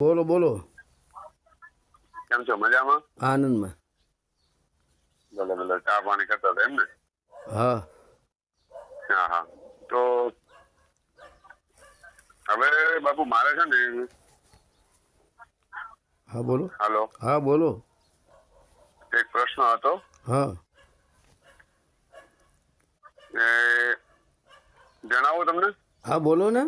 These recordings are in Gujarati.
બોલો બોલો. કેમ છો? મજામાં? આનંદમાં. ભલે ભલે. ચા પાણી કરતા હતા એમ ને? હા. હા હા. તો હવે બાપુ મારે છે ને હા બોલો. હાલો. હા બોલો. એક પ્રશ્ન હતો. હા. એ જણાવો તમને. હા બોલો ને.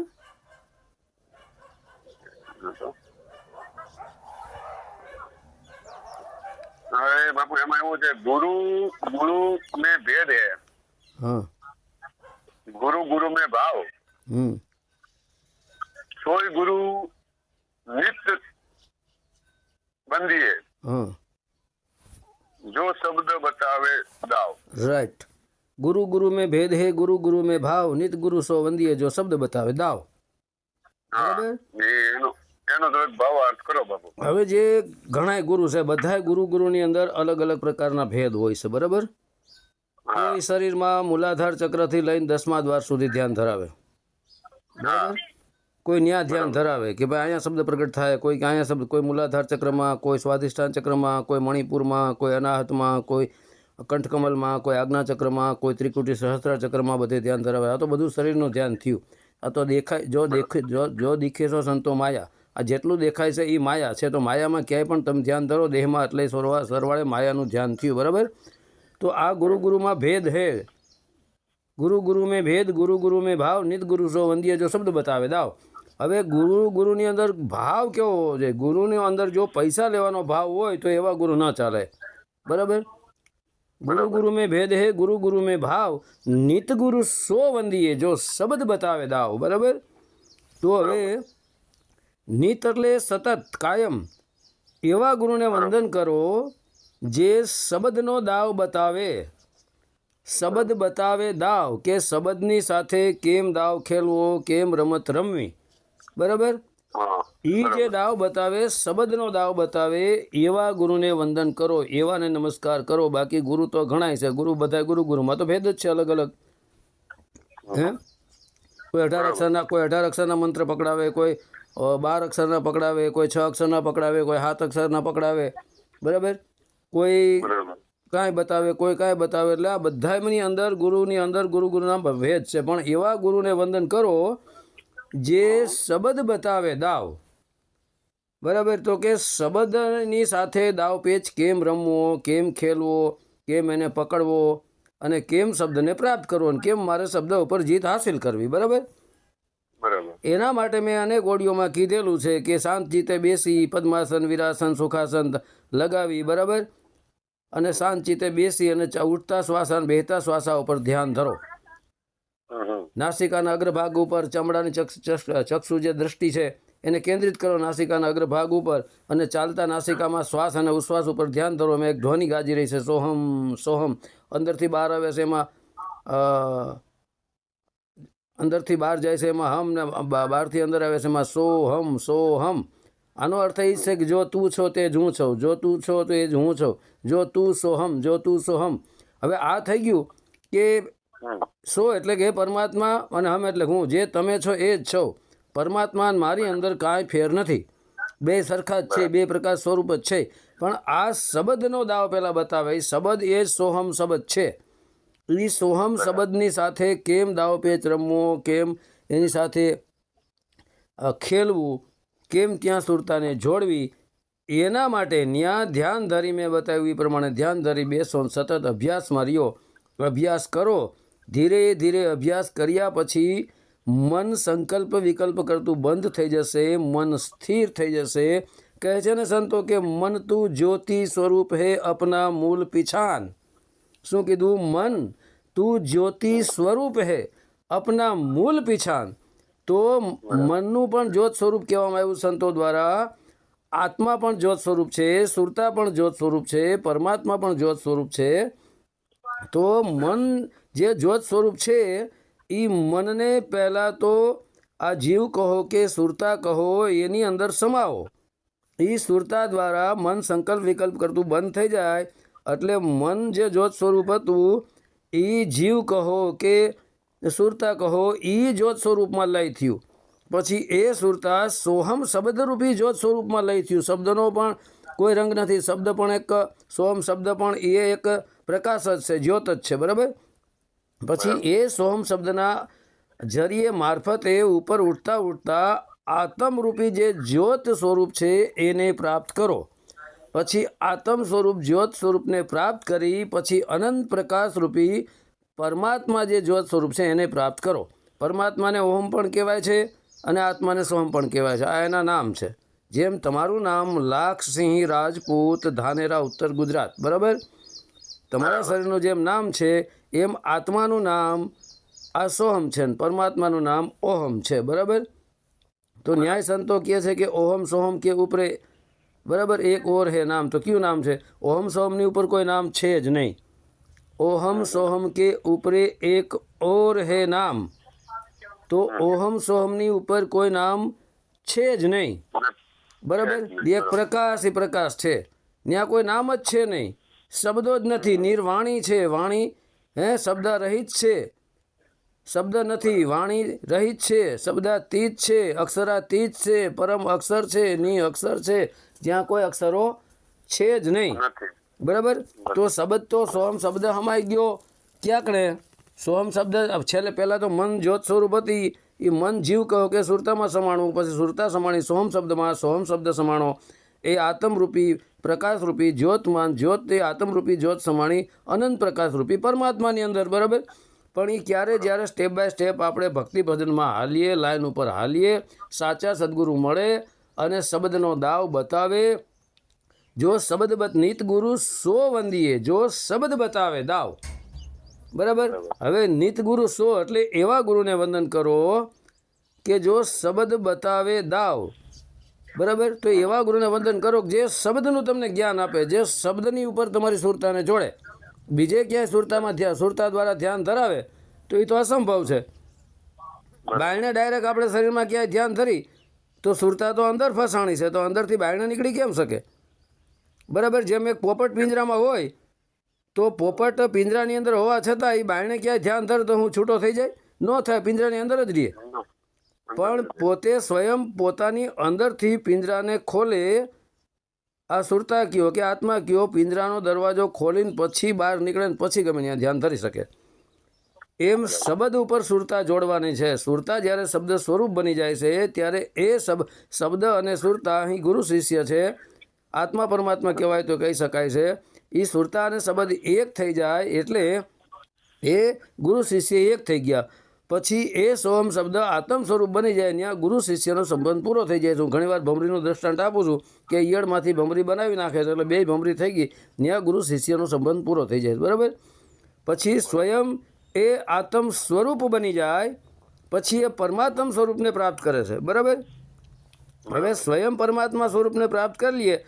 હવે બાપુ એમાં એવું છે ગુરુ ગુરુ में भेद है હા गुरु गुरु में भाव હમ सोई गुरु नित्य बंदी है હા जो शब्द बतावे दाव રાઈટ ગુરુ ગુરુ में भेद है गुरु गुरु में भाव नित गुरु सो वंदिये जो शब्द बतावे दाव હા બરાબર એ એનો એનો તો ભાવ અર્થ કરો બાપુ. હવે જે ઘણાય ગુરુ છે બધાય ગુરુ ગુરુની અંદર અલગ અલગ પ્રકારના ભેદ હોય છે બરાબર? કોઈ શરીરમાં મૂલાધાર ચક્રથી લઈને દસમા દ્વાર સુધી ધ્યાન ધરાવે. બરાબર? કોઈ ન્યા ધ્યાન ધરાવે કે ભાઈ અહીંયા શબ્દ પ્રગટ થાય કોઈ કે અહીંયા શબ્દ કોઈ મૂલાધાર ચક્રમાં કોઈ સ્વાધિષ્ઠાન ચક્રમાં કોઈ મણિપુરમાં કોઈ અનાહતમાં કોઈ કંઠકમલમાં કોઈ આજ્ઞા ચક્રમાં કોઈ ત્રિકુટી સહસ્ત્ર ચક્રમાં બધે ધ્યાન ધરાવે. આ તો બધું શરીરનું ધ્યાન થયું. આ તો દેખાય જો દેખે જો જો દીખે છો સંતો માયા આ જેટલું દેખાય છે એ માયા છે. તો માયામાં ક્યાંય પણ તમે ધ્યાન ધરો, દેહમાં એટલે સરવા સરવાળે માયાનું ધ્યાન થયું, બરાબર? તો આ ગુરુ ગુરુમાં ભેદ હે. ગુરુ ગુરુ મેં ભેદ ગુરુ ગુરુ મેં ભાવ નિત ગુરુ સો વંદીય જો શબ્દ બતાવે. દાવ. હવે ગુરુ ગુરુની અંદર ભાવ કેવો હોવો જોઈએ? ગુરુની અંદર જો પૈસા લેવાનો ભાવ હોય તો એવા ગુરુ ન ચાલે. બરાબર? ગુરુ ગુરુ મેં ભેદ હે ગુરુ ગુરુ મેં ભાવ નિત ગુરુ સો વંદીએ જો શબ્દ બતાવે. દાવ. બરાબર? તો હવે નિત એટલે સતત કાયમ એવા ગુરુને વંદન કરો જે શબ્દનો દાવ બતાવે. શબ્દ બતાવે દાવ કે શબ્દની સાથે કેમ દાવ ખેલવો કેમ રમત રમવી. બરાબર? એ જે દાવ બતાવે શબ્દનો દાવ બતાવે એવા ગુરુને વંદન કરો એવાને નમસ્કાર કરો. બાકી ગુરુ તો ઘણાય છે. ગુરુ બધા ગુરુ ગુરુમાં તો ભેદ જ છે અલગ અલગ. હે? કોઈ અઢાર અક્ષરના કોઈ અઢાર અક્ષરના મંત્ર પકડાવે કોઈ બાર અક્ષરના પકડાવે કોઈ છ અક્ષરના પકડાવે કોઈ સાત અક્ષરના પકડાવે. બરાબર? કોઈ કાંઈ બતાવે કોઈ કાંઈ બતાવે એટલે આ બધાની અંદર ગુરુની અંદર ગુરુ ગુરુના ભેદ છે. પણ એવા ગુરુને વંદન કરો જે શબ્દ બતાવે દાવ. બરાબર? તો કે શબ્દની સાથે દાવ પેચ કેમ રમવો કેમ ખેલવો કેમ એને પકડવો અને કેમ શબ્દને પ્રાપ્ત કરવો અને કેમ મારે શબ્દ ઉપર જીત હાસિલ કરવી. બરાબર બરાબર? એના માટે મેં અનેક ઓડિયોમાં કીધેલું છે કે શાંત ચિત્તે બેસી પદ્માસન વિરાસન સુખાસન લગાવી બરાબર? અને શાંત ચિત્તે બેસી અને ઉઠતા શ્વાસન બેહતા શ્વાસા ઉપર ધ્યાન ધરો. નાસિકાના અગ્રભાગ ઉપર ચમડાની ચક્ષ જે દ્રષ્ટિ છે એને કેન્દ્રિત કરો નાસિકાના અગ્રભાગ ઉપર અને ચાલતા નાસિકામાં શ્વાસ અને ઉશ્વાસ ઉપર ધ્યાન ધરો. મેં એક ધ્વનિ ગાજી રહી છે સોહમ સોહમ. અંદરથી બહાર આવે છે એમાં અ, અંદરથી બહાર જાય છે એમાં હમ ને બહારથી અંદર આવે છે એમાં સો હમ સો હમ. આનો અર્થ એ છે કે જો તું છો તે જ હું છું જો તું છો તો એ જ હું છું જો તું સોહમ જો તું સોહમ હવે આ થઈ ગયું કે સો એટલે કે પરમાત્મા અને હમ એટલે હું. જે તમે છો એ જ છો. પરમાત્મા અને મારી અંદર કાંઈ ફેર નથી. બે સરખા જ છે બે પ્રકાર સ્વરૂપ જ છે. પણ આ શબ્દનો દાવ પહેલાં બતાવે. એ શબ્દ એ જ સોહમ શબ્દ છે. એ સોહમ શબ્દની સાથે કેમ દાવ પેચ રમવો કેમ એની સાથે ખેલવું કેમ ત્યાં સુરતાને જોડવી એના માટે ન્યા ધ્યાન ધરી મેં બતાવ્યું એ પ્રમાણે ધ્યાન ધરી બેસો સતત અભ્યાસમાં રહ્યો. અભ્યાસ કરો. ધીરે ધીરે અભ્યાસ કર્યા પછી મન સંકલ્પ વિકલ્પ કરતું બંધ થઈ જશે મન સ્થિર થઈ જશે. કહે છે ને સંતો કે મન તું જ્યોતિ સ્વરૂપ હે અપના મૂળ પીછાન. શું કીધું? મન તું જ્યોતિ સ્વરૂપ હે, અપના મૂલ પીછાન તો મનનું પણ જ્યોત સ્વરૂપ કહેવામાં આવ્યું સંતો દ્વારા. આત્મા પણ જ્યોત સ્વરૂપ છે, સુરતા પણ જ્યોત સ્વરૂપ છે, પરમાત્મા પણ જ્યોત સ્વરૂપ છે. તો મન જે જ્યોત સ્વરૂપ છે એ મનને પહેલાં તો આ જીવ કહો કે સુરતા કહો, એની અંદર સમાવો. એ સુરતા દ્વારા મન સંકલ્પ વિકલ્પ કરતું બંધ થઈ જાય. એટલે મન જે જ્યોત સ્વરૂપ હતું એ જીવ કહો કે સુરતા કહો એ જ્યોત સ્વરૂપમાં લય થયું. પછી એ સુરતા સોહમ શબ્દરૂપી જ્યોત સ્વરૂપમાં લઈ થયું. શબ્દનો પણ કોઈ રંગ નથી. શબ્દ પણ એક સોહમ શબ્દ પણ એ એક પ્રકાશ જ છે જ્યોત જ છે બરાબર? પછી એ સોહમ શબ્દના જરીએ મારફતે ઉપર ઉઠતા ઉઠતા આત્મરૂપી જે જ્યોત સ્વરૂપ છે એને પ્રાપ્ત કરો. પછી આત્મ સ્વરૂપ જ્યોત સ્વરૂપને પ્રાપ્ત કરી પછી અનંત પ્રકાશ રૂપી પરમાત્મા જે જ્યોત સ્વરૂપ છે એને પ્રાપ્ત કરો. પરમાત્માને ઓમ પણ કહેવાય છે અને આત્માને સોહમ પણ કહેવાય છે. આ એના નામ છે. જેમ તમારું નામ લાખસિંહ રાજપૂત ધાનેરા ઉત્તર ગુજરાત. બરાબર? તમારા શરીરનું જેમ નામ છે એમ આત્માનું નામ આ સોહમ છે ને પરમાત્માનું નામ ઓહમ છે. બરાબર? તો ન્યાય સંતો કહે છે કે ઓહમ સોહમ કે ઉપરે બરાબર? એક ઓર હે નામ. તો કયું નામ છે? ઓહમ સોહમની ઉપર કોઈ નામ છે જ નહીં. ઓહમ સોહમ કે ઉપરે એક ઓર હે નામ. તો ઓહમ સોહમની ઉપર કોઈ નામ છે જ નહીં. બરાબર? એક પ્રકાશ એ પ્રકાશ છે. ત્યાં કોઈ નામ જ છે નહીં. શબ્દો જ નથી. નિર્વાણી છે. વાણી હે શબ્દ રહિત છે. શબ્દ નથી. વાણી રહિત છે. શબ્દાતીત છે. અક્ષરાતીત છે. પરમ અક્ષર છે. ની અક્ષર છે. જ્યાં કોઈ અક્ષરો છે જ નહીં. બરાબર? તો શબ્દ તો સોમ શબ્દ હમાઈ ગયો. ક્યાંક ને સોહમ શબ્દ છેલ્લે પહેલાં તો મન જ્યોત સ્વરૂપ હતી. એ મન જીવ કહો કે સુરતામાં સમાણવું પછી સુરતા સમાણી સોમ શબ્દમાં સોમ શબ્દ સમાણો. એ આત્મરૂપી પ્રકાશરૂપી જ્યોતમાન જ્યોત તે આત્મરૂપી જ્યોત સમાણી અનંત પ્રકાશરૂપી પરમાત્માની અંદર બરાબર? પણ એ ક્યારે જ્યારે સ્ટેપ બાય સ્ટેપ આપણે ભક્તિ ભજનમાં હાલીએ લાઈન ઉપર હાલીએ સાચા સદગુરુ મળે અને શબ્દનો દાવ બતાવે. જો શબ્દ નીત ગુરુ સો વંદીએ જો શબ્દ બતાવે દાવ. બરાબર? હવે નીત ગુરુ સો એટલે એવા ગુરુને વંદન કરો કે જો શબ્દ બતાવે દાવ. બરાબર? તો એવા ગુરુને વંદન કરો જે શબ્દનું તમને જ્ઞાન આપે જે શબ્દની ઉપર તમારી સુરતાને જોડે. બીજે ક્યાંય સુરતામાં ધ્યાન સુરતા દ્વારા ધ્યાન ધરાવે તો એ તો અસંભવ છે. બાયણે ડાયરેક્ટ આપણે શરીરમાં ક્યાંય ધ્યાન ધરી તો સુરતા તો અંદર ફસાણી છે તો અંદરથી બાયણે નીકળી કેમ શકે? બરાબર જેમ એક પોપટ પિંજરામાં હોય તો પોપટ પિંજરાની અંદર હોવા છતાં એ બાયણે ક્યાંય ધ્યાન ધર તો હું છૂટો થઈ જાય? ન થાય પિંજરાની અંદર જ રહીએ. પણ પોતે સ્વયં પોતાની અંદરથી પિંજરાને ખોલે આ સુરતા કયો કે આત્મા કયો પિંજરાનો દરવાજો ખોલીને પછી બહાર નીકળે ને પછી ગમે ત્યાં ધ્યાન ધરી શકે. એમ શબ્દ ઉપર સુરતા જોડવાની છે. સુરતા જ્યારે શબ્દ સ્વરૂપ બની જાય છે, ત્યારે એ શબ, શબ્દ અને સુરતા અહીં ગુરુ શિષ્ય છે. આત્મા પરમાત્મા કહેવાય તો કહી શકાય છે. એ સુરતા અને શબ્દ એક થઈ જાય એટલે એ ગુરુ શિષ્ય એક થઈ ગયા. પછી એ સોમ શબ્દ આત્મ સ્વરૂપ બની જાય ત્યાં ગુરુ શિષ્યનો સંબંધ પૂરો થઈ જાય છે. હું ઘણીવાર ભમરીનું દ્રષ્ટાંત આપું છું કે ઈયળમાંથી ભમરી બનાવી નાખે છે એટલે બે ભમરી થઈ ગઈ ત્યાં ગુરુ શિષ્યનો સંબંધ પૂરો થઈ જાય બરાબર? પછી સ્વયં એ આત્મ સ્વરૂપ બની જાય, પછી એ પરમાત્મ સ્વરૂપને પ્રાપ્ત કરે છે. બરાબર? હવે સ્વયં પરમાત્મા સ્વરૂપને પ્રાપ્ત કરી લઈએ,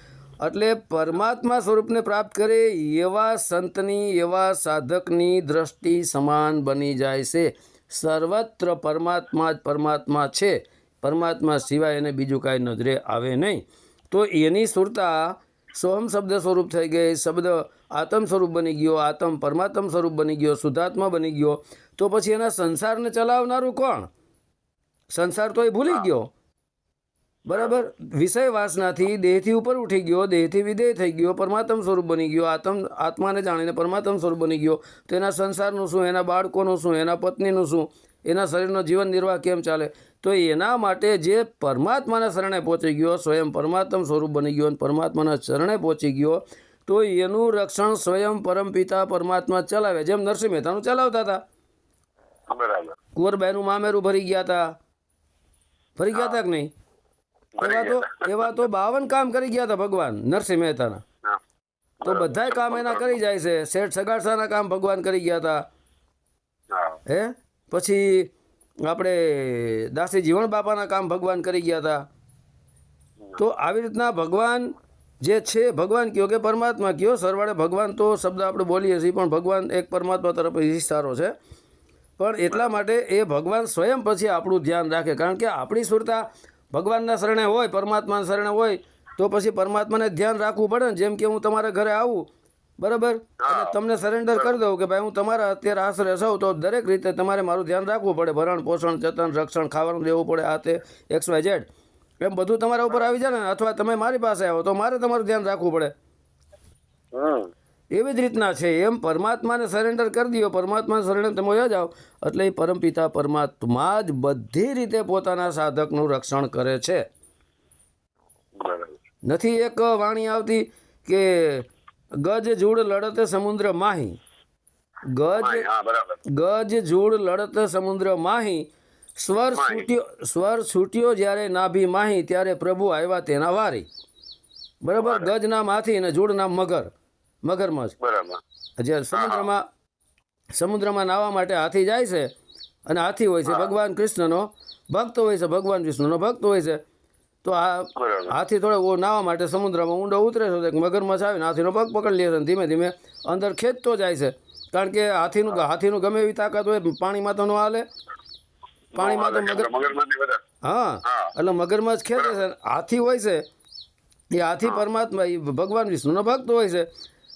એટલે પરમાત્મા સ્વરૂપને પ્રાપ્ત કરે એવા સંતની, એવા સાધકની દ્રષ્ટિ સમાન બની જાય છે. સર્વત્ર પરમાત્મા જ પરમાત્મા છે. પરમાત્મા સિવાય એને બીજું કાંઈ નજરે આવે નહીં. તો એની સુરતા સોહમ શબ્દ સ્વરૂપ થઈ ગઈ, શબ્દ આત્મ સ્વરૂપ બની ગયો, આત્મ પરમાત્મ સ્વરૂપ બની ગયો, શુદ્ધાત્મા બની ગયો, તો પછી એના સંસારને ચલાવનારું કોણ? સંસાર તો એ ભૂલી ગયો. બરાબર? વિષય વાસનાથી દેહથી ઉપર ઉઠી ગયો, દેહથી વિદેય થઈ ગયો, પરમાત્મ સ્વરૂપ બની ગયો, આત્મ, આત્માને જાણીને પરમાત્મ સ્વરૂપ બની ગયો. તો એના સંસારનું શું? એના બાળકોનું શું? એના પત્નીનું શું? એના શરીરનો જીવન નિર્વાહ કેમ ચાલે? તો એના માટે જે પરમાત્માના શરણે પહોંચી ગયો, સ્વયં પરમાત્મ સ્વરૂપ બની ગયો અને પરમાત્માના શરણે પહોંચી ગયો. તો એનું રક્ષણ સ્વયં પરમપિતા પરમાત્મા ચલાવે. જેમ નરસિંહ મહેતાનું ચલાવતા હતા. કુંવરબાઈનું મામેરું ભરી ગયા હતા ફરી ગયા હતા કે નહીં? એવા તો એવા તો બાવન કામ કરી ગયા હતા ભગવાન નરસિંહ મહેતાના. તો બધા કામ એના કરી જાય છે. શેઠ સગાડસાના કામ ભગવાન કરી ગયા હતા હે. પછી આપણે દાસી જીવણ બાપાના કામ ભગવાન કરી ગયા હતા તો આવી રીતના ભગવાન જે છે ભગવાન કયો કે પરમાત્મા કયો સરવાળે ભગવાન તો શબ્દ આપણે બોલીએ છીએ પણ ભગવાન એક પરમાત્મા તરફ સારો છે. પણ એટલા માટે એ ભગવાન સ્વયં પછી આપણું ધ્યાન રાખે. કારણ કે આપણી સુરતા ભગવાનના શરણે હોય પરમાત્માના શરણે હોય તો પછી પરમાત્માને ધ્યાન રાખવું પડે ને. જેમ કે હું તમારા ઘરે આવું બરાબર? અને તમને સરેન્ડર કરી દઉં કે ભાઈ હું તમારા અત્યારે આશરે સૌ તો દરેક રીતે તમારે મારું ધ્યાન રાખવું પડે. ભરણ પોષણ જતન રક્ષણ ખાવાનું દેવું પડે આ તે એક્સ વાય ઝેડ. એમ બધું તમારા ઉપર આવી જાય ને અથવા તમે મારી પાસે આવો તો મારે તમારું ધ્યાન રાખવું પડે. એવી જ રીતના છે એમ પરમાત્માને સરેન્ડર કરી દો પરમાત્માને સરેન્ડર તમે વયા જાઓ એટલે એ પરમપિતા પરમાત્મા જ બધી રીતે પોતાના સાધકનું રક્ષણ કરે છે. નથી એક વાણી આવતી કે ગજ જૂડ લડત સમુદ્ર માહી. ગજ ગજ જૂડ લડત સમુદ્ર માહી સ્વર છૂટ્યો સ્વર છૂટ્યો જ્યારે નાભી માહી ત્યારે પ્રભુ આવ્યા તેના વારી. બરાબર? ગજ નામ હાથી અને જોડ નામ મગર મગરમચ્છ બરાબર. જે સમુદ્રમાં સમુદ્રમાં નાહવા માટે હાથી જાય છે અને હાથી હોય છે ભગવાન કૃષ્ણનો ભક્ત હોય છે ભગવાન વિષ્ણુનો ભક્ત હોય છે તો આ હાથી થોડો ઓ નાહવા માટે સમુદ્રમાં ઊંડો ઉતરે છે મગરમચ્છ આવીને હાથીનો પગ પકડી લે છે અને ધીમે ધીમે અંદર ખેંચતો જાય છે. કારણ કે હાથીનું હાથીનું ગમે એવી તાકાત હોય પાણીમાં તો ન હાલે. પાણીમાં તો મગર હા. એટલે મગરમચ્છ ખેંચે છે. હાથી હોય છે. એ હાથી પરમાત્મા એ ભગવાન વિષ્ણુનો ભક્ત હોય છે.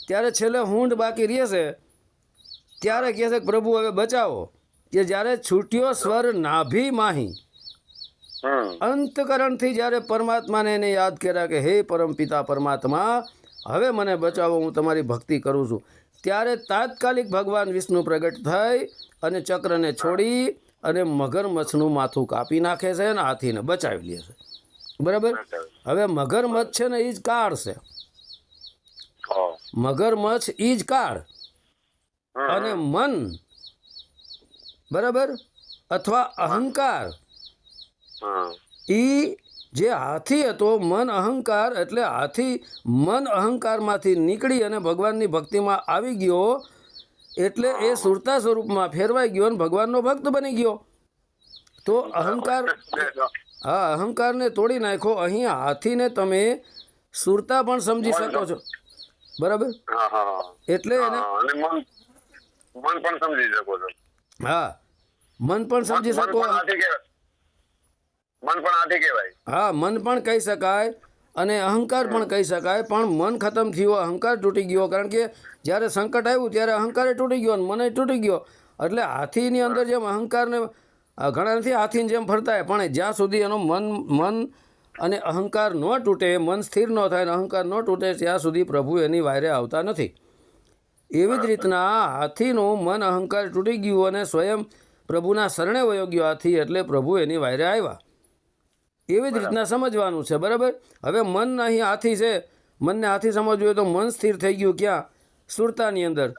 ત્યારે છેલ્લે હુંડ બાકી રહે છે. ત્યારે કહે છે પ્રભુ હવે બચાવો. કે જ્યારે છૂટ્યો સ્વર નાભી માહી. અંતકરણથી જ્યારે પરમાત્માને એને યાદ કર્યા કે હે પરમપિતા પરમાત્મા હવે મને બચાવો હું તમારી ભક્તિ કરું છું. ત્યારે તાત્કાલિક ભગવાન વિષ્ણુ પ્રગટ થઈ અને ચક્રને છોડી અને મગરમચ્છનું માથું કાપી નાખે છે અને હાથીને બચાવી લે છે. બરાબર? હવે મગરમચ્છ છે ને એ જ કાળ છે. મગરમચ્છ એ જ કાળ. અને મન. બરાબર? અથવા અહંકાર. ઈ જે હાથી હતો મન અહંકાર એટલે હાથી મન અહંકારમાંથી નીકળી અને ભગવાનની ભક્તિમાં આવી ગયો એટલે એ સુરતા સ્વરૂપમાં ફેરવાઈ ગયો અને ભગવાનનો ભક્ત બની ગયો. તો અહંકાર હા અહંકારને તોડી નાખો અહીં હાથીને તમે સુરતા પણ સમજી શકો છો. બરાબર. એટલે એને મન પણ સમજી શકો છો. હા મન પણ સમજી શકો મન પણ હાથી કહેવાય. હા મન પણ કહી શકાય. અને અહંકાર પણ કહી શકાય, પણ મન ખતમ થયો, અહંકાર તૂટી ગયો. કારણ કે જ્યારે સંકટ આવ્યું, ત્યારે અહંકારે તૂટી ગયો અને મને તૂટી ગયો. એટલે હાથીની અંદર જેમ અહંકારને ઘણા નથી હાથીની જેમ ફરતા પણ જ્યાં સુધી એનો મન મન અને અહંકાર ન તૂટે, મન સ્થિર ન થાય અને અહંકાર ન તૂટે, ત્યાં સુધી પ્રભુ એની વાયરે આવતા નથી. એવી જ રીતના હાથીનું મન અહંકાર તૂટી ગયું અને સ્વયં પ્રભુના શરણે વયો ગયો હાથી, એટલે પ્રભુ એની વાયરે આવ્યા. એવી જ રીતના સમજવાનું છે બરાબર? હવે મન અહીં હાથી છે મનને હાથી સમજવું હોય તો મન સ્થિર થઈ ગયું ક્યાં? સુરતાની અંદર.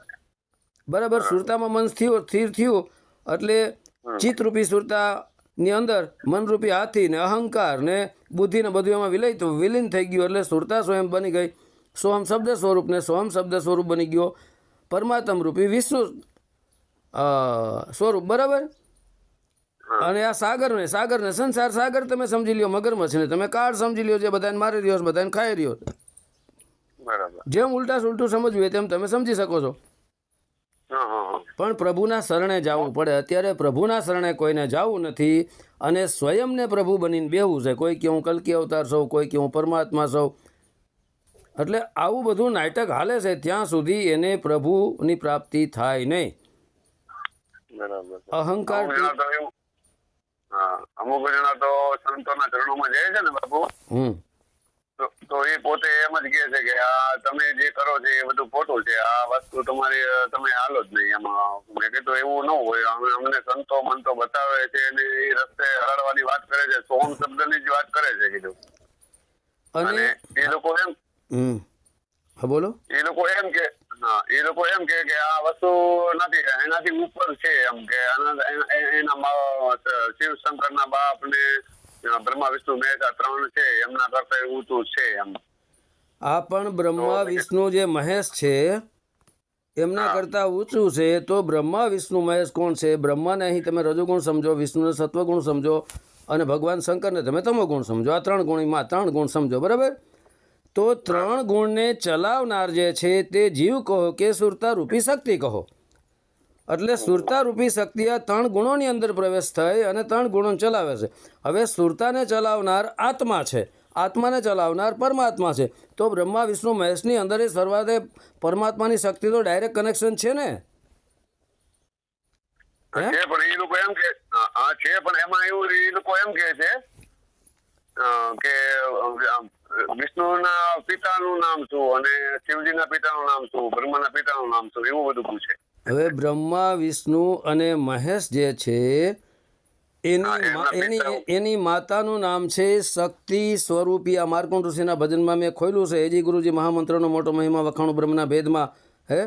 બરાબર? સુરતામાં મન સ્થિર સ્થિર થયું એટલે ચિત્તરૂપી સુરતાની અંદર મનરૂપી હાથી ને અહંકાર ને બુદ્ધિને બધું એમાં વિલય વિલીન થઈ ગયું એટલે સુરતા સ્વયં બની ગઈ. સોહમ શબ્દ સ્વરૂપ ને સોહમ શબ્દ સ્વરૂપ બની ગયો. પરમાત્મ રૂપી વિષ્ણુ સ્વરૂપ બરાબર? અને આ સાગરને સાગરને સંસાર સાગર તમે સમજી લ્યો મગરમચ્છને તમે કાળ સમજી લ્યો જે બધાને મારી રહ્યો છે બધાને ખાઈ રહ્યો છે. જેમ ઉલટા સુલટું સમજવું હોય તેમ તમે સમજી શકો છો. પણ પ્રભુના શરણે જવું પડે. અત્યારે પ્રભુના શરણે કોઈને જવું નથી અને સ્વયંને પ્રભુ બનીને બેહવું છે. કોઈ કે હું કલકી અવતાર સૌ કોઈ કે હું પરમાત્મા સૌ એટલે આવું બધું નાટક હાલે છે ત્યાં સુધી એને પ્રભુની પ્રાપ્તિ થાય નહીં. બરાબર. અહંકાર અમુક જણા તો સંતોના ચરણોમાં જાય છે ને બાપુ. તો એ પોતે એમ જ કહે છે કે આ તમે જે કરો છો એ બધું ખોટું છે. આ વસ્તુ તમારી તમે હાલો જ નહીં એમાં. મેં કીધું એવું ન હોય. અમે અમને સંતો મંતો બતાવે છે અને એ રસ્તે હરાડવાની વાત કરે છે. સોમ શબ્દની જ વાત કરે છે કીધું. અને એ લોકો એમ હમ. હા બોલો. એ લોકો એમ કે હા એ લોકો એમ કે કે આ વસ્તુ નથી એનાથી ઉપર છે એમ કે એના- એના મા- બાપ ને બ્રહ્મા વિષ્ણુ મહેતા ત્રણ છે એમના કરતા ઊંચું છે એમ. આ પણ બ્રહ્મા વિષ્ણુ જે મહેશ છે એમના કરતા ઊંચું છે તો બ્રહ્મા વિષ્ણુ મહેશ કોણ છે? બ્રહ્માને અહીં તમે રજોગુણ સમજો વિષ્ણુને સત્વગુણ સમજો અને ભગવાન શંકરને તમે તમોગુણ સમજો. આ ત્રણ ગુણીમાં ત્રણ ગુણ સમજો બરાબર? તો ત્રણ ગુણને ચલાવનાર જે છે તે જીવ કહો કે સુરતા રૂપી શક્તિ કહો? એટલે સુરતા રૂપી શક્તિ આ ત્રણ ગુણોની અંદર પ્રવેશ થઈ અને ત્રણ ગુણો ચલાવે છે. હવે સુરતાને ચલાવનાર આત્મા છે. આત્માને ચલાવનાર પરમાત્મા છે. તો બ્રહ્મા વિષ્ણુ મહેશની અંદર એ સર્વાધે પરમાત્માની શક્તિ તો ડાયરેક્ટ કનેક્શન છે ને? પણ એ લોકો એમ કે હા, છે પણ એમાં એવું એ લોકો એમ કે છે કે વિષ્ણુના પિતાનું નામ શું અને શિવજીના પિતાનું નામ શું બ્રહ્માના પિતાનું નામ શું એવું બધું પૂછે. હવે બ્રહ્મા વિષ્ણુ અને મહેશ જે છે એની એની એની માતાનું નામ છે શક્તિ સ્વરૂપી. આ માર્કુંડ ઋષિના ભજનમાં મેં ખોલ્યું છે. એજી ગુરુજી મહામંત્રનો મોટો મહિમા વખાણું બ્રહ્મના ભેદમાં. હે?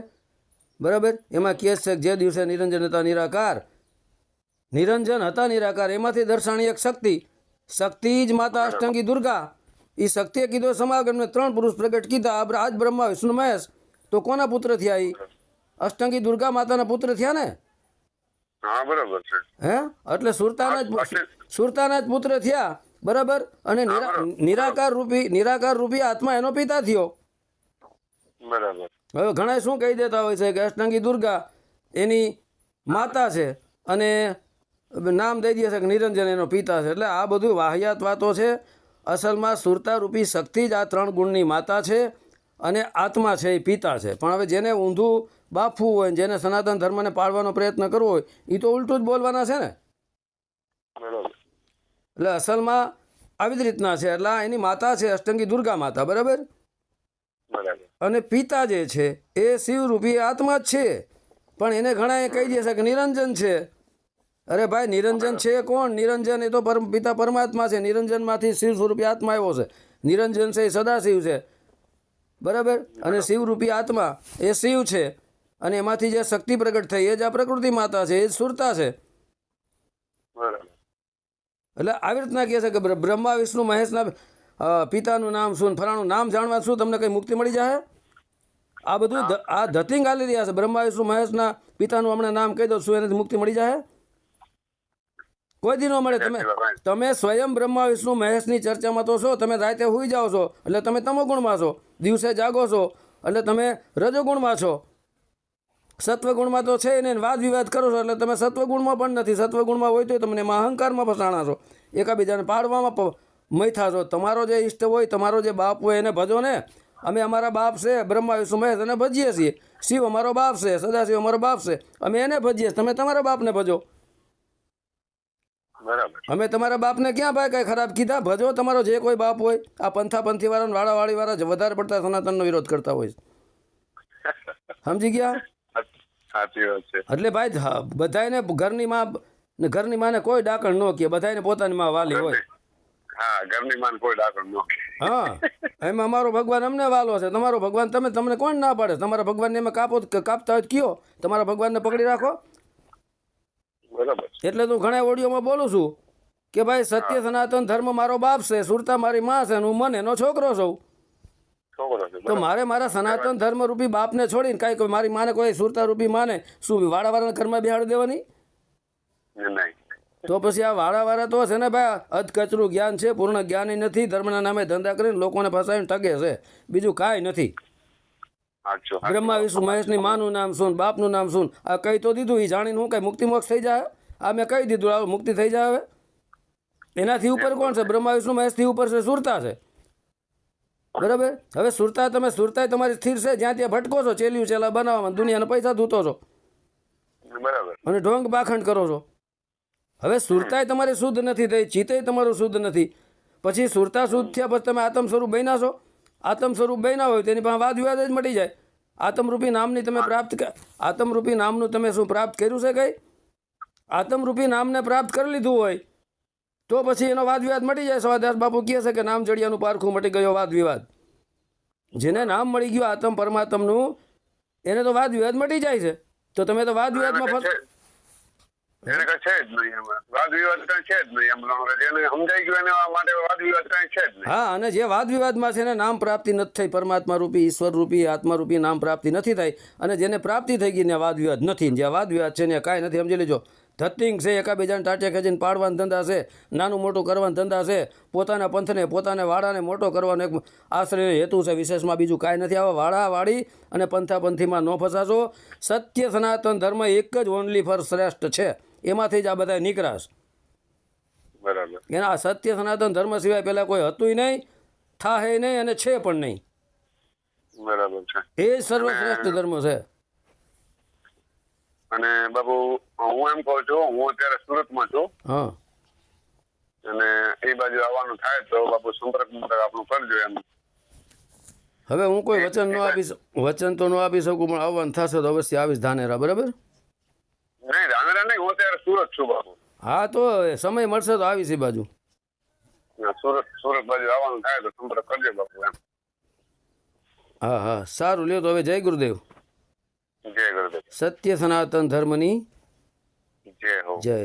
બરાબર? એમાં કેસ છે જે દિવસે નિરંજન હતા નિરાકાર. નિરંજન હતા નિરાકાર. એમાંથી દર્શાણી એક શક્તિ. શક્તિ જ માતા અષ્ટંગી દુર્ગા. એ શક્તિએ કીધો સમાગમને ત્રણ પુરુષ પ્રગટ કીધા. આજ બ્રહ્મા વિષ્ણુ મહેશ. તો કોના પુત્ર થયા એ અષ્ટંગી દુર્ગા માતાના પુત્ર થયા ને? હા બરોબર છે. હે? એટલે સુરતાના જ સુરતાના જ પુત્ર થયા. બરાબર? અને નિરાકાર રૂપી નિરાકાર રૂપી આત્મા એનો પિતા થયો. બરાબર. હવે ઘણા શું કહી દેતા હોય છે કે અષ્ટંગી દુર્ગા એની માતા છે. અને નામ દઈ દે છે કે નિરંજન એનો પિતા છે. એટલે આ બધું વાહિયાત વાતો છે. અસલમાં સુરતા રૂપી શક્તિ જ આ ત્રણ ગુણની માતા છે અને આત્મા છે એ પિતા છે. પણ હવે જેને ઊંધું બાફવું હોય જેને સનાતન ધર્મને પાળવાનો પ્રયત્ન કરવો હોય એ તો ઉલટું જ બોલવાના છે ને? એટલે અસલમાં આવી જ રીતના છે. એટલે એની માતા છે અષ્ટંગી દુર્ગા માતા બરાબર? બરાબર. અને પિતા જે છે એ શિવરૂપી આત્મા જ છે. પણ એને ઘણા એ કહી દેશે કે નિરંજન છે. અરે ભાઈ નિરંજન છે કોણ? નિરંજન એ તો પરમ પિતા પરમાત્મા છે. નિરંજનમાંથી શિવ સ્વરૂપી આત્મા આવ્યો છે. નિરંજન છે એ સદાશિવ છે. બરાબર? અને શિવરૂપી આત્મા એ શિવ છે. અને એમાંથી જે શક્તિ પ્રગટ થઈ એ જ આ પ્રકૃતિ માતા છે એ જ સુરતા છે. એટલે આવી રીતના કહે છે કે બ્રહ્મા વિષ્ણુ મહેશના પિતાનું નામ શું ફલાણું નામ જાણવા શું તમને કંઈ મુક્તિ મળી જાય આ બધું આ ધતિંગ આલી રહ્યા છે. બ્રહ્મા વિષ્ણુ મહેશના પિતાનું હમણાં નામ કહી દો શું એને મુક્તિ મળી જાય કોઈ દી ન મળે. તમે તમે સ્વયં બ્રહ્મા વિષ્ણુ મહેશની ચર્ચામાં તો છો તમે રાતે હોઈ જાઓ છો એટલે તમે તમોગુણમાં છો દિવસે જાગો છો એટલે તમે રજોગુણમાં છો. સત્વગુણમાં તો છે ને વાદ વિવાદ કરો છો એટલે તમે સત્વગુણમાં પણ નથી. સત્વગુણમાં હોય તો તમને એમાં અહંકારમાં ફસાણા છો. એકાબીજાને પાડવામાં મૈથા છો. તમારો જે ઈષ્ટ હોય તમારો જે બાપ હોય એને ભજો ને. અમે અમારા બાપ છે બ્રહ્મા વિષ્ણુ મહેશ એને ભજીએ છીએ. શિવ અમારો બાપ છે સદાશિવ અમારો બાપ છે. અમે એને ભજીએ છીએ. તમે તમારા બાપને ભજો. બરાબર. અમે તમારા બાપને ક્યાં ભાઈ કઈ ખરાબ કીધા? ભજો તમારો જે કોઈ બાપ હોય આ પંથા પંથી વાળા વાળીવાળા જ વધારે પડતા સનાતનનો વિરોધ કરતા હોય સમજી ગયા? એટલે ભાઈ બધાને ઘરની માં ને ઘરની માને કોઈ ડાકણ ન કે બધાને પોતાની માં વાલી હોય. હા ઘરની માન કોઈ ડાકણ ન હા એમાં અમારો ભગવાન અમને વાલો છે. તમારો ભગવાન તમે તમને કોણ ના પાડે? તમારા ભગવાનને એમાં કાપો કાપતા હોય કયો? તમારા ભગવાનને પકડી રાખો. બરાબર. એટલે તો ઘણા ઓડિયોમાં બોલું છું કે ભાઈ સત્ય સનાતન ધર્મ મારો બાપ છે સુરતા મારી માં છે હું મને એનો છોકરો છું. તો મારે મારા સનાતન ધર્મ રૂપી બાપને છોડીને કાંઈ કોઈ મારી માને કોઈ સુરતા રૂપી માને શું વાળાવાળાના ઘરમાં બેહાડી દેવાની? તો પછી આ વાળાવાળા તો છે ને ભાઈ અધકચરું જ્ઞાન છે પૂર્ણ જ્ઞાની નથી ધર્મના નામે ધંધા કરીને લોકોને ફસાવીને ટગે છે. બીજું કાંઈ નથી. બ્રહ્મા વિષ્ણુ મહેશની માનું નામ શું બાપનું નામ શું આ કહી તો દીધું એ જાણીને હું કઈ મુક્તિ મોક્ષ થઈ જાય? આ મેં કહી દીધું આ મુક્તિ થઈ જાય હવે. એનાથી ઉપર કોણ છે? બ્રહ્મા વિષ્ણુ મહેશથી ઉપર છે સુરતા છે. બરાબર? હવે સુરતા તમે સુરતા તમારી સ્થિર છે જ્યાં ત્યાં ભટકો છો ચેલ્યું ચેલા બનાવવામાં દુનિયાના પૈસા ધૂતો છો. બરાબર. અને ઢોંગ પાખંડ કરો છો. હવે સુરતાય તમારી શુદ્ધ નથી થઈ ચિત્તય તમારું શુદ્ધ નથી. પછી સુરતા શુદ્ધ થયા પછી તમે આત્મ સ્વરૂપ બન્યા છો. આત્મ સ્વરૂપ બન્યા હોય તેની પાસે વાદ વિવાદ જ મટી જાય. આત્મરૂપી નામની તમે પ્રાપ્ત આત્મરૂપી નામનું તમે શું પ્રાપ્ત કર્યું છે કંઈ? આત્મરૂપી નામને પ્રાપ્ત કરી લીધું હોય તો પછી એનો વાદ વિવાદ મટી જાય. સવાદાસ બાપુ કહે છે કે નામ જડિયાનું પારખું મટી ગયો વાદ વિવાદ. જેને નામ મળી ગયું આત્મ પરમાત્મનું એને તો વાદ વિવાદ મટી જાય છે. તો તમે તો વાદ વિવાદમાં ફસ એને કઈ છે જ નહીં વાદ વિવાદ કઈ છે જ નહીં એમ. સમજાઈ ગયું એના માટે વાદ વિવાદ કઈ છે જ નહીં. હા, અને જે વાદ વિવાદમાં છે એને નામ પ્રાપ્તિ નથી થઈ. પરમાત્મા રૂપી, ઈશ્વર રૂપી, આત્મા રૂપી નામ પ્રાપ્તિ નથી થઈ. અને જેને પ્રાપ્તિ થઈ ગઈ ને વાદ વિવાદ નથી. જે વાદ વિવાદ છે ને કાંઈ નથી. સમજી લેજો. ધતિંગ છે, એકાબીજાને ટાટિયા ખેંચીને પાડવાના ધંધા છે. નાનું મોટું કરવાના ધંધા છે. પોતાના પંથને, પોતાના વાળાને મોટો કરવાનો એક આશ્રય હેતુ છે. વિશેષમાં બીજું કાંઈ નથી. આવા વાળા, વાળી અને પંથા પંથીમાં ન ફસાશો. સત્ય સનાતન ધર્મ એક જ ઓનલી ફર શ્રેષ્ઠ છે. એમાંથી જ આ બધા નીકળાશ. બરાબર. એના સત્ય સનાતન ધર્મ સિવાય પહેલાં કોઈ હતું નહીં થાહે નહીં અને છે પણ નહીં. બરાબર છે. એ જ સર્વશ્રેષ્ઠ ધર્મ છે. અને બાબુ હું એમ કહું છું હું અત્યારે સુરતમાં છું. હા. અને એ બાજુ આવવાનું થાય તો બાબુ સંપર્ક આપણું કરજો એમ. હવે હું કોઈ વચન ન આપી વચન તો ન આપી શકું પણ આવવાનું થશે તો અવશ્ય આવીશ ધાનેરા બરાબર? નહીં ધાનેરા નહીં હું અત્યારે સુરત છું હા તો સમય મળશે તો આવીશ એ બાજુ. સુરત સુરત બાજુ આવવાનું થાય તો સંપર્ક કરજો બાપુ એમ. હા હા સારું લ્યો તો હવે જય ગુરુદેવ. જય ગુરુદેવ. સત્ય સનાતન ધર્મની જય જય.